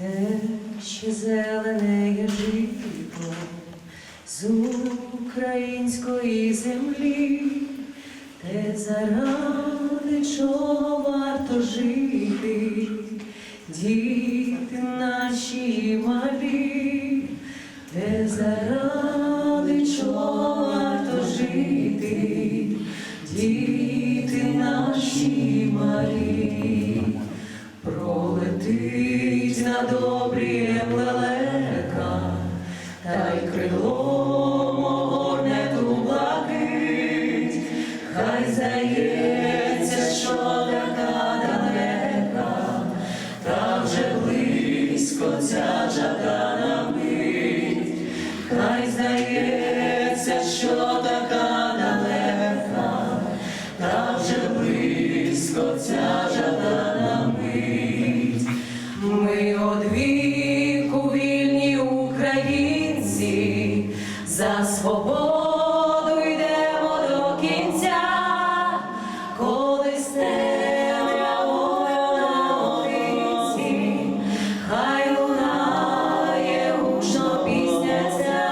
Росте ще зелене жито з української землі, те заради чого варто жити, діти наші малі, те заради чого варто жити, обрієм лелека, та й крилом огорне ту блакить, хай здається, що така далека, та вже близько ця жадана мить, хай здається, що така далека, та вже близько ця свободу йдемо до кінця, коли темрявою наодинці, хай лунає гучно пісня ця,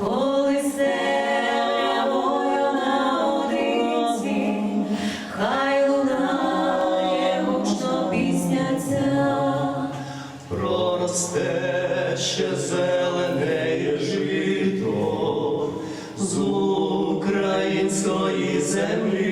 коли темрявою наодинці, хай лунає гучно пісня. Проросте ще зелене жито землі,